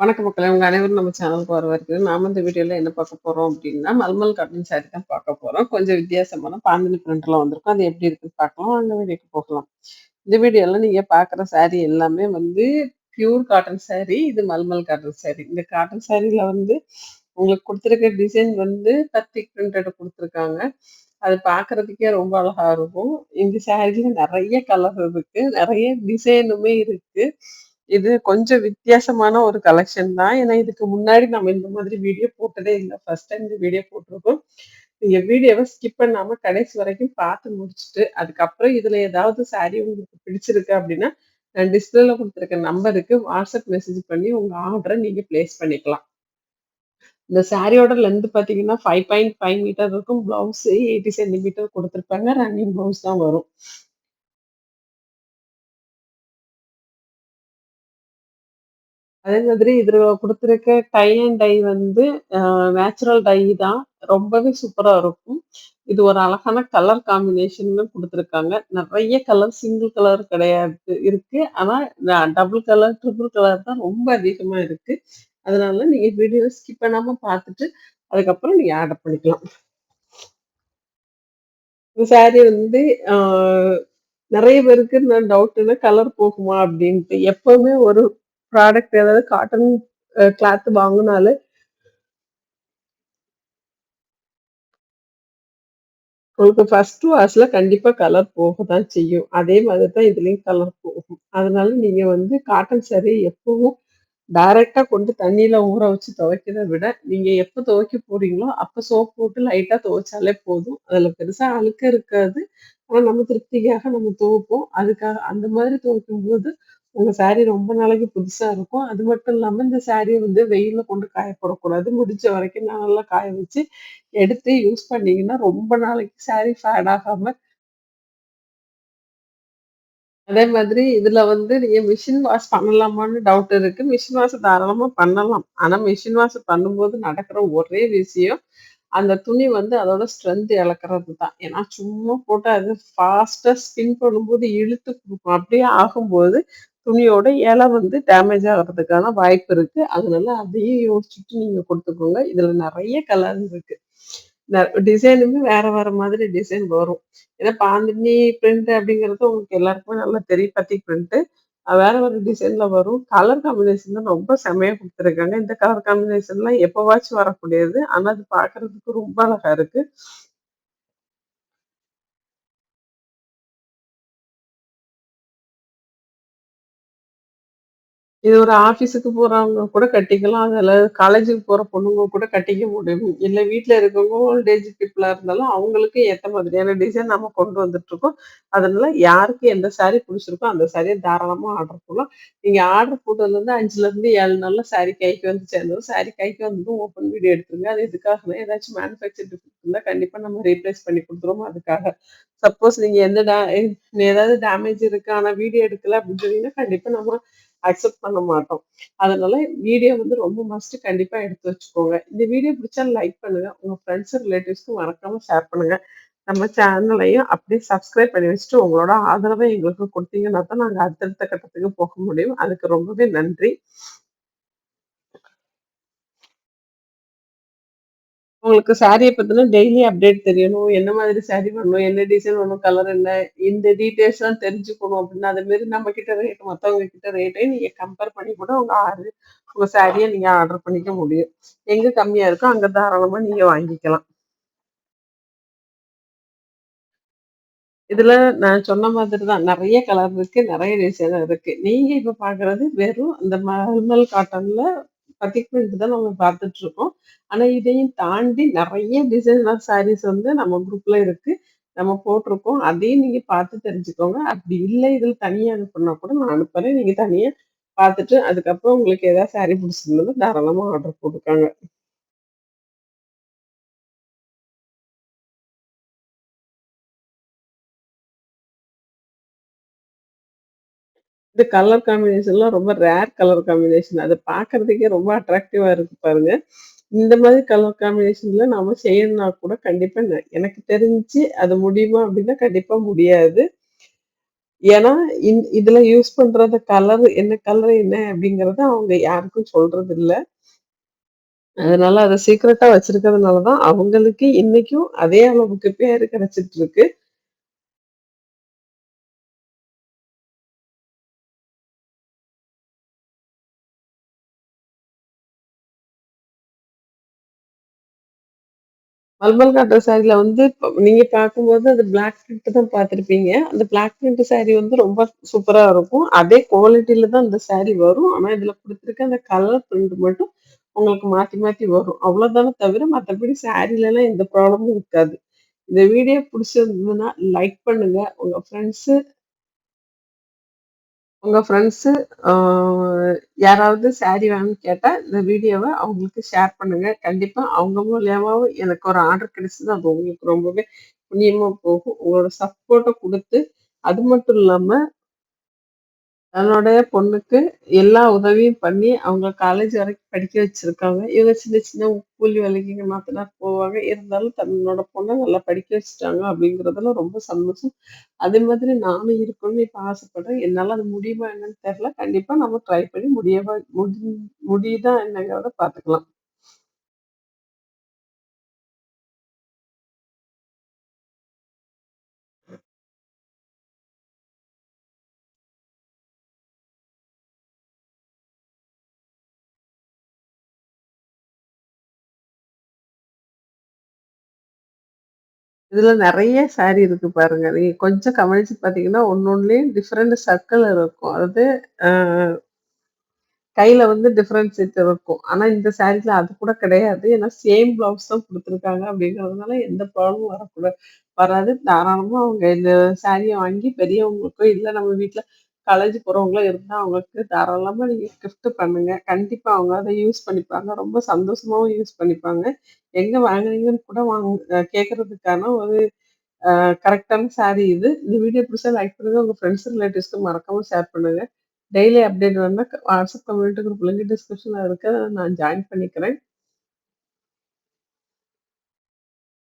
வணக்கம் மக்களே! உங்க அனைவரும் நம்ம சேனலுக்கு வரைக்கும் நாம இந்த வீடியோல என்ன பார்க்க போறோம் அப்படின்னா மல்மல் காட்டன் சாரி தான் பார்க்க போறோம். கொஞ்சம் வித்தியாசமான பாந்தினி பிரிண்ட்ல வந்திருக்கும். அது எப்படி இருக்குன்னு பார்க்கலாம். அந்த வீடியோக்கு போகலாம். இந்த வீடியோல நீங்க பார்க்குற சாரி எல்லாமே வந்து பியூர் காட்டன் சாரி. இது மல்மல் காட்டன் சாரி. இந்த காட்டன் சாரில வந்து உங்களுக்கு கொடுத்துருக்க டிசைன் வந்து பத்திக் பிரிண்டட் கொடுத்துருக்காங்க அது பார்க்கறதுக்கே ரொம்ப அழகா இருக்கும். இந்த சாரில நிறைய கலர் இருக்கு. நிறைய டிசைனுமே இருக்கு. இது கொஞ்சம் வித்தியாசமான ஒரு கலெக்ஷன் தான். ஏன்னா, இதுக்கு முன்னாடி நம்ம இந்த மாதிரி வீடியோ போட்டதே இல்லை ஃபர்ஸ்ட் டைம் இந்த வீடியோ போட்டிருக்கோம். நீங்க வீடியோவை ஸ்கிப் பண்ணாம கடைசி வரைக்கும் பார்த்து முடிச்சுட்டு, அதுக்கப்புறம் இதுல ஏதாவது சாரி உங்களுக்கு பிடிச்சிருக்கு அப்படின்னா நான் டிஸ்ப்ளேல கொடுத்துருக்க நம்பருக்கு வாட்ஸ்அப் மெசேஜ் பண்ணி உங்க ஆர்டரை நீங்க பிளேஸ் பண்ணிக்கலாம். இந்த சாரியோட லென்த் பார்த்தீங்கன்னா, 5.5 மீட்டர் இருக்கும். பிளவுஸ் 80 சென்டிமீட்டர் கொடுத்துருப்பாங்க ரன்னிங் பிளவுஸ் தான் வரும். அதே மாதிரி இதுல கொடுத்துருக்க டை அண்ட் டை வந்து நேச்சுரல் டை தான். ரொம்பவே சூப்பரா இருக்கும். இது ஒரு அழகான கலர் காம்பினேஷன்ல குடுத்துருக்காங்க. நிறைய கலர் சிங்கிள் கலர் கிடையாது இருக்கு. ஆனா டபுள் கலர், ட்ரிபிள் கலர் தான் ரொம்ப அதிகமா இருக்கு. அதனால நீங்க வீடியோ ஸ்கிப் பண்ணாம பார்த்துட்டு, அதுக்கப்புறம் நீங்க ஆர்டர் பண்ணிக்கலாம். இந்த சாரீ வந்து நிறைய பேருக்கு நான் டவுட்டுன்னா கலர் போகுமா அப்படின்ட்டு எப்பவுமே ஒரு ப்ராடக்ட் ஏதாவது காட்டன் கிளாத் வாங்கினாலே உங்களுக்கு ஃபர்ஸ்ட் வாஷ்ல கண்டிப்பா கலர் போக தான் செய்யும். அதே மாதிரி தான் இதுலயும் கலர் போகும். அதனால நீங்க வந்து காட்டன் சாரி எப்பவும் டைரெக்டாக கொண்டு தண்ணியில் ஊற வச்சு துவைக்கிறத விட, நீங்க எப்போ துவைக்க போறீங்களோ, அப்போ சோப் போட்டு லைட்டா துவைச்சாலே போதும். அதுல பெருசா அழுக்க இருக்காது. ஆனால் நம்ம திருப்திக்காக நம்ம துவைப்போம். அதுக்காக அந்த மாதிரி துவைக்கும் போது உங்கள் சாரி ரொம்ப நாளைக்கு புதுசா இருக்கும். அது மட்டும் இல்லாம இந்த சாரிய வந்து வெயிலில் கொண்டு காய போடக்கூடாது. முடிஞ்ச வரைக்கும் நல்லா காய வச்சு, எடுத்து யூஸ் பண்ணீங்கன்னா, ரொம்ப நாளைக்கு சாரி ஃபேட் ஆகாம அதே மாதிரி இதுல வந்து நீங்க மிஷின் வாஷ் பண்ணலாமான்னு டவுட் இருக்கு. மிஷின் வாஷ் தாராளமா பண்ணலாம். ஆனா மிஷின் வாஷ் பண்ணும்போது நடக்கிற ஒரே விஷயம், அந்த துணி வந்து அதோட ஸ்ட்ரென்த் இழக்கிறது தான். ஏன்னா சும்மா போட்டு அது ஃபாஸ்ட்டாக ஸ்பின் பண்ணும்போது இழுத்து கொடுக்கும் அப்படியே ஆகும்போது, துணியோட இலை வந்து டேமேஜ் ஆகுறதுக்கான வாய்ப்பு இருக்கு. அதனால அதையும் யோசிச்சுட்டு நீங்க கொடுத்துக்கோங்க இதுல நிறைய கலர் இருக்கு. ந டிசைனுமே வேற வேற மாதிரி டிசைன் வரும். ஏன்னா பாந்தினி பிரிண்ட் அப்படிங்கிறது உங்களுக்கு எல்லாருக்குமே நல்லா தெரியும். பத்தி பிரிண்ட். வேற வேற டிசைன்ல வரும். கலர் காம்பினேஷன் தான் ரொம்ப செமையா கொடுத்துருக்காங்க இந்த கலர் காம்பினேஷன்லாம் எப்போவாச்சும் வரக்கூடியது. ஆனா அது பார்க்கறதுக்கு ரொம்ப அழகா இருக்கு. இது ஒரு ஆஃபீஸுக்கு போறவங்க கூட கட்டிக்கலாம். அதில் காலேஜுக்கு போற பொண்ணுங்க கூட கட்டிக்க முடியும். இல்லை வீட்டில் இருக்கவங்க ஓல்ட் ஏஜ் இருந்தாலும், அவங்களுக்கு ஏற்ற மாதிரியான டிசைன் நம்ம கொண்டு வந்துட்டுருக்கோம். அதனால யாருக்கு எந்த சாரி பிடிச்சிருக்கோ அந்த சாரியை தாராளமாக ஆர்டர் போடலாம். நீங்க ஆர்டர் போட்டதுலருந்து 5லருந்து 7 நாள்ல சாரி கைக்கு வந்து சேர்ந்ததும் சாரி கைக்கு வந்ததும் ஓப்பன் வீடியோ எடுத்துருங்க. அது எதுக்காகன்னா, ஏதாச்சும் மேனுஃபேக்சர் இருந்தால் இருந்தா கண்டிப்பா நம்ம ரீப்ளேஸ் பண்ணி கொடுத்துருவோம் அதுக்காக. சப்போஸ் நீங்க எந்த டே ஏதாவது டேமேஜ் இருக்கு, ஆனா வீடியோ எடுக்கல அப்படின்னு சொன்னீங்கன்னா, கண்டிப்பா நம்ம அக்செப்ட் பண்ண மாட்டோம். அதனால வீடியோ வந்து ரொம்ப மஸ்ட் கண்டிப்பா எடுத்து வச்சுக்கோங்க. இந்த வீடியோ பிடிச்சா லைக் பண்ணுங்க. உங்க ஃப்ரெண்ட்ஸ், ரிலேட்டிவ்ஸ்க்கும் மறக்காம ஷேர் பண்ணுங்க. நம்ம சேனலையும் அப்படியே சப்ஸ்கிரைப் பண்ணி வச்சுட்டு, உங்களோட ஆதரவை எங்களுக்கு கொடுத்தீங்கன்னா தான் நாங்கள் அடுத்தடுத்த கட்டத்துக்கு போக முடியும். அதுக்கு ரொம்பவே நன்றி. உங்களுக்கு சாரியை பத்தின டெய்லி அப்டேட் தெரியணும். என்ன மாதிரி சாரி வரணும் என்ன டிசைன் வரணும் கலர் என்ன? இந்த டீட்டெயில்ஸ்லாம் தெரிஞ்சுக்கணும் அப்படின்னா, அதே மாதிரி நம்ம கிட்ட ரேட் மத்தவங்க கிட்ட ரேட்டையும் நீங்க கம்பேர் பண்ணி கூட உங்க ஆர்டர் உங்க சாரியை நீங்க ஆர்டர் பண்ணிக்க முடியும். எங்க கம்மியா இருக்கோ, அங்க தாராளமா நீங்க வாங்கிக்கலாம். இதுல நான் சொன்ன மாதிரி தான். நிறைய கலர் இருக்கு. நிறைய டிசைன் இருக்கு. நீங்க இப்ப பார்க்குறது வெறும் அந்த மல்மல் காட்டன்ல பத்திக் நம்ம பார்த்துட்டு இருக்கோம். ஆனா இதையும் தாண்டி நெறைய டிசைனர் சாரீஸ் வந்து நம்ம குரூப்ல இருக்கு. நம்ம போட்டிருக்கோம். அதையும் நீங்க பார்த்து தெரிஞ்சுக்கோங்க. அப்படி இல்லை இதில் தனியாக அனுப்புனா கூட நான் அனுப்புறேன். நீங்க தனியா பார்த்துட்டு, அதுக்கப்புறம் உங்களுக்கு ஏதாவது சாரி பிடிச்சிருந்தாலும் தாராளமாக ஆர்டர் போட்டுருக்காங்க இந்த கலர் காம்பினேஷன்லாம் ரொம்ப ரேர் கலர் காம்பினேஷன். அதை பார்க்கறதுக்கே ரொம்ப அட்ராக்டிவா இருக்கு பாருங்க. இந்த மாதிரி கலர் காம்பினேஷன்ல நாம செய்யணும்னா கூட கண்டிப்பா எனக்கு தெரிஞ்சு அது முடியுமா அப்படின்னா, கண்டிப்பா முடியாது. ஏன்னா, இந் இதுல யூஸ் பண்றது கலர் என்ன கலர் என்ன அப்படிங்கிறத அவங்க யாருக்கும் சொல்றதில்ல. அதனால அதை சீக்கிரட்டா வச்சிருக்கிறதுனால தான் அவங்களுக்கு இன்னைக்கும் அதே அளவுக்கு பேரு கிடைச்சிட்டு இருக்கு. மல்மல் காட்டன் சாரீல வந்து இப்ப நீங்க பார்க்கும்போது அது பிளாக் பிரிண்ட் தான் பார்த்துருப்பீங்க அந்த பிளாக் பிரிண்ட் சாரி வந்து ரொம்ப சூப்பரா இருக்கும். அதே குவாலிட்டியில தான் அந்த சாரி வரும். ஆனா, இதுல கொடுத்துருக்க அந்த கலர் பிரிண்ட் மட்டும் உங்களுக்கு மாத்தி மாத்தி வரும். அவ்வளோதானே தவிர மற்றபடி சாரீலலாம் எந்த ப்ராப்ளமும் இருக்காது. இந்த வீடியோ பிடிச்சிருந்ததுன்னா லைக் பண்ணுங்க. உங்க ஃப்ரெண்ட்ஸு உங்க ஃப்ரெண்ட்ஸு யாராவது சாரி வேணும்னு கேட்டால் இந்த வீடியோவை அவங்களுக்கு ஷேர் பண்ணுங்க. கண்டிப்பாக அவங்க மூலியமாகவும் எனக்கு ஒரு ஆர்டர் கிடைச்சது அது உங்களுக்கு ரொம்பவே புண்ணியமாக போகும். உங்களோட சப்போர்ட்டை கொடுத்து அது மட்டும் இல்லாமல் தன்னுடைய பொண்ணுக்கு எல்லா உதவியும் பண்ணி, அவங்க காலேஜ் வரைக்கும் படிக்க வச்சிருக்காங்க. இவங்க சின்ன சின்ன கூலி வேலைக்கு எங்க போவாங்க. இருந்தாலும் தன்னோட பொண்ணை நல்லா படிக்க வச்சுட்டாங்க அப்படிங்கிறதுல ரொம்ப சந்தோஷம். அதே மாதிரி நானும் இருக்கணும்னு இப்ப ஆசைப்படுறேன். என்னால அது முடியுமா என்னன்னு தெரியல. கண்டிப்பா நம்ம ட்ரை பண்ணி முடியவா முடி முடியுதா என்னங்கிறத பார்த்துக்கலாம். இதுல நிறைய சாரி இருக்கு பாருங்க. நீங்க கொஞ்சம் கவனிச்சு பார்த்தீங்கன்னா, ஒண்ணொண்ணுலயும் டிஃப்ரெண்ட் சர்க்கிள் இருக்கும். அதாவது அ கையில வந்து டிஃபரன்ஷியேட் இருக்கும். ஆனா இந்த சாரீல அது கூட கிடையாது. ஏன்னா சேம் பிளவுஸ் தான் கொடுத்துருக்காங்க அப்படிங்கிறதுனால எந்த ப்ராப்ளமும் வரக்கூடாது வராது. தாராளமா அவங்க இந்த சாரியை வாங்கி பெரியவங்களுக்கோ, இல்ல நம்ம வீட்ல காலேஜ் போகிறவங்களும் இருந்தால் அவங்களுக்கு தாராளமாக நீங்கள் கிஃப்ட் பண்ணுங்க. கண்டிப்பாக அவங்க அதை யூஸ் பண்ணிப்பாங்க. ரொம்ப சந்தோஷமாகவும் யூஸ் பண்ணிப்பாங்க. எங்கே வாங்குறீங்கன்னு கூட வாங்க கேட்குறதுக்கான கேட்கறதுக்கான ஒரு கரெக்டான கரெக்ட்டான சாரி இது. இந்த வீடியோ பிடிச்சா லைக் பண்ணுங்கள் உங்கள் ஃப்ரெண்ட்ஸ், ரிலேட்டிவ்ஸ்க்கு மறக்காமல் ஷேர் பண்ணுங்கள் டெய்லி அப்டேட் வந்தால் வாட்ஸ்அப் கம்யூனிட்டி குரூப் லிங்க் டிஸ்கிரிப்ஷனில் இருக்குது அதுல நான் ஜாயின் பண்ணிக்கிறேன்.